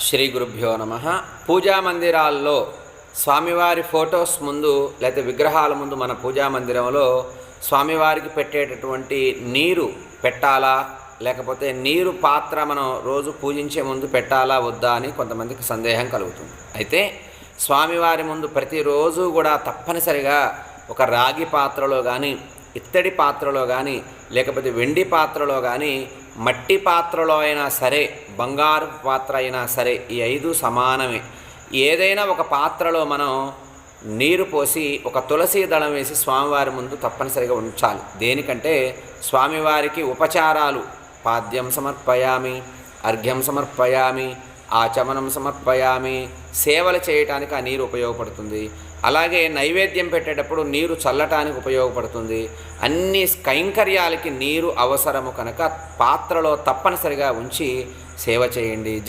శ్రీ గురుభ్యో నమ. పూజా మందిరాల్లో స్వామివారి ఫొటోస్ ముందు లేకపోతే విగ్రహాల ముందు మన పూజా మందిరంలో స్వామివారికి పెట్టేటటువంటి నీరు పెట్టాలా? లేకపోతే నీరు పాత్ర మనం రోజు పూజించే ముందు పెట్టాలా? వద్దా? అని కొంతమందికి సందేహం కలుగుతుంది. అయితే స్వామివారి ముందు ప్రతిరోజు కూడా తప్పనిసరిగా ఒక రాగి పాత్రలో కానీ ఇత్తడి పాత్రలో కానీ లేకపోతే వెండి పాత్రలో కానీ మట్టి పాత్రలో అయినా సరే బంగారు పాత్ర అయినా సరే ఈ ఐదు సమానమే. ఏదైనా ఒక పాత్రలో మనం నీరు పోసి ఒక తులసి దళం వేసి స్వామివారి ముందు తప్పనిసరిగా ఉంచాలి. దేనికంటే స్వామివారికి ఉపచారాలు. పాద్యం సమర్పయామి అర్ఘ్యం సమర్పయామి ఆచమనం సమర్పయామి. సేవలు చేయటానికి ఆ నీరు ఉపయోగపడుతుంది. అలాగే నైవేద్యం పెట్టేటప్పుడు నీరు చల్లటానికి ఉపయోగపడుతుంది. అన్ని కైంకర్యాలకి నీరు అవసరము కనుక పాత్రలో తప్పనిసరిగా ఉంచి సేవ చేయండి.